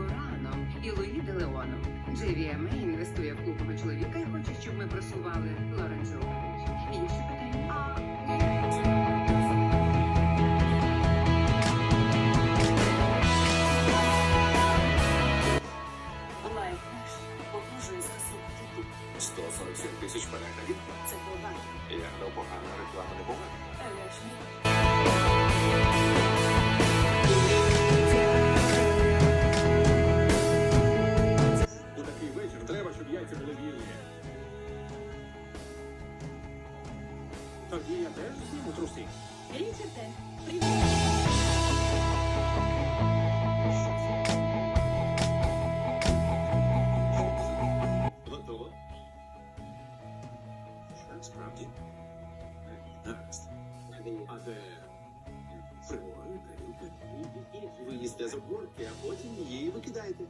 Мораном і Луї Де Леоном. JVMA ем інвестує в клубного чоловіка і хоче, щоб ми просували Лоренцо. Інші питання. Лайфнеш погрожує скасувати тут. 147 тисяч переглядів. Це погано. Я не погана реклама не погана. А ж ні. Тоді я теж зніму труси. Річарде, привіт. А де тарілка? Ви їсте з обгорки, а потім її викидаєте.